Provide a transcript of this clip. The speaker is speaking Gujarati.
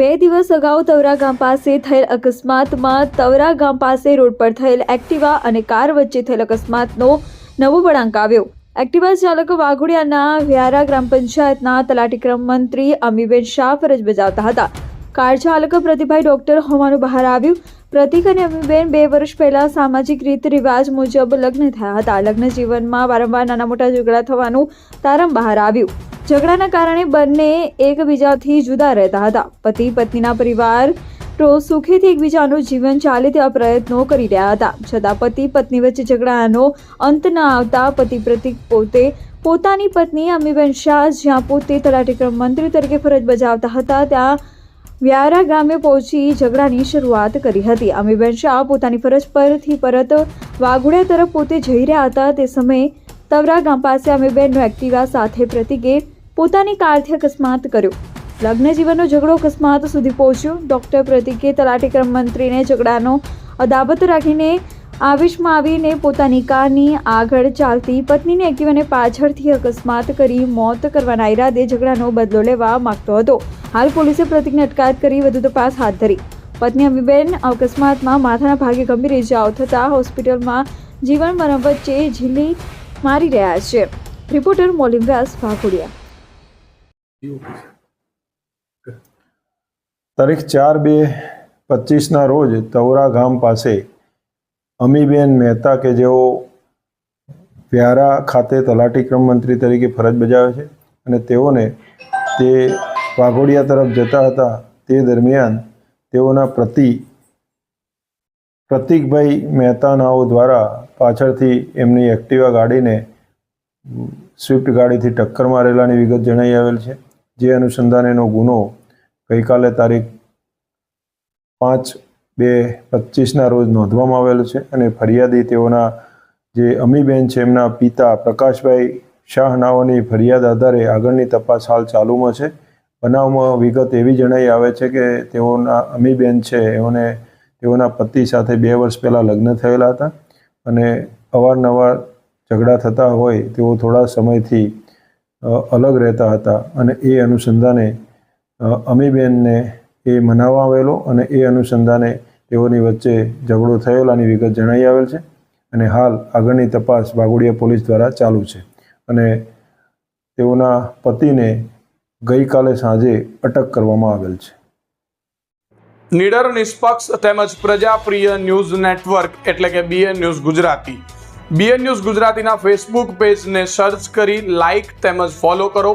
બે દિવસ અગાઉ તવરા ગામ પાસે થયેલ અકસ્માતમાં તવરા ગામ પાસે રોડ પર થયેલ એક્ટિવા અને કાર વચ્ચે થયેલ અકસ્માતનો નવો વળાંક આવ્યો. એક્ટિવા ચાલક વાઘોડિયાના વ્યારા ગ્રામ પંચાયતના તલાટીક્રમ મંત્રી અમીબેન શાહ ફરજ બજાવતા હતા. કાર ચાલક પ્રતિભાઈ ડોક્ટર હોવાનું બહાર આવ્યું. પ્રતિક અને અમીબેન બે વર્ષ પહેલા સામાજિક રીત રિવાજ મુજબ લગ્ન થયા હતા. લગ્ન જીવનમાં વારંવાર નાના મોટા ઝઘડા થવાનું તારમ બહાર આવ્યું. ઝઘડાના કારણે બંને એકબીજાથી જુદા રહેતા હતા. પતિ, પત્નીના પરિવાર તો સુખીથી એકબીજાનું જીવન ચાલે તેવા પ્રયત્નો કરી રહ્યા હતા. છતાં પતિ, પત્ની વચ્ચે ઝઘડાનો અંત ન આવતા પતિ પ્રતિક પોતે પોતાની પત્ની અમીબેન શાહ જ્યાં પોતે તલાટીક્રમ મંત્રી તરીકે ફરજ બજાવતા હતા, ત્યાં વ્યારા ગામે પહોંચી ઝઘડાની શરૂઆત કરી હતી. અમીબેન શાહ પોતાની ફરજ પરથી પરત વાઘોડિયા તરફ પોતે જઈ રહ્યા હતા. તે સમયે તવરા ગામ પાસે અમીબેનનો એક્ટિવા સાથે પ્રતિકે પોતાની કારથી અકસ્માત કર્યો. લગ્ન જીવનનો ઝઘડો અકસ્માત સુધી પહોંચ્યો. ડોક્ટર પ્રતિકે તલાટીક્રમ મંત્રીને ઝઘડાનો અદાવત રાખીને આવેશમાં આવીને પોતાની કારની આગળ ચાલતી પત્નીને એક્ટિવાને પાછળથી અકસ્માત કરી મોત કરવાના ઈરાદે ઝઘડાનો બદલો લેવા માંગતો હતો. હાલ પોલીસે પ્રતિકને અટકાયત કરી વધુ તપાસ હાથ ધરી. પત્ની અમીબેન અકસ્માતમાં માથાના ભાગે ગંભીર ઇજાઓ થતાં હોસ્પિટલમાં જીવન મરણ વચ્ચે ઝીલી મારી રહ્યા છે. રિપોર્ટર મોલિમ વ્યાસ વાઘોડિયા. તારીખ ચાર બે પચીસના રોજ તવરા ગામ પાસે અમીબેન મહેતા કે જેઓ વ્યારા ખાતે તલાટી ક્રમ મંત્રી તરીકે ફરજ બજાવે છે અને તેઓને તે વાઘોડિયા તરફ જતા હતા તે દરમિયાન તેઓના પ્રતિ પ્રતિકભાઈ મહેતાનાઓ દ્વારા પાછળથી એમની એક્ટિવા ગાડીને સ્વિફ્ટ ગાડીથી ટક્કર મારેલાની વિગત જણાઈ આવેલ છે. જે અનુસંધાનેનો ગુનો ગઈકાલે તારીખ પાંચ બે પચીસના રોજ નોંધવામાં આવેલો છે અને ફરિયાદી તેઓના જે અમીબેન છે, એમના પિતા પ્રકાશભાઈ શાહ નાઓની ફરિયાદ આધારે આગળની તપાસ હાલ ચાલુમાં છે. બનાવમાં વિગત એવી જણાઈ આવે છે કે તેઓના અમીબેન છે, એઓને તેઓના પતિ સાથે બે વર્ષ પહેલાં લગ્ન થયેલા હતા અને અવારનવાર ઝઘડા થતા હોય તેઓ થોડા સમયથી અલગ રહેતા હતા અને એ અનુસંધાને અમીબેનને એ મનાવવા આવેલો અને એ અનુસંધાને તેઓની વચ્ચે ઝઘડો થયેલાની વિગત જણાઈ આવેલ છે અને હાલ આગળની તપાસ વાઘોડિયા પોલીસ દ્વારા ચાલુ છે. અને તેઓના પતિને ગઈકાલે સાંજે અટક કરવામાં આવેલ છે. નિડર, નિષ્પક્ષ તેમજ પ્રજાપ્રિય ન્યૂઝ નેટવર્ક એટલે કે BN news Gujarati. BN news ગુજરાતીના ફેસબુક પેજને સર્ચ કરી લાઇક તેમજ ફોલો કરો.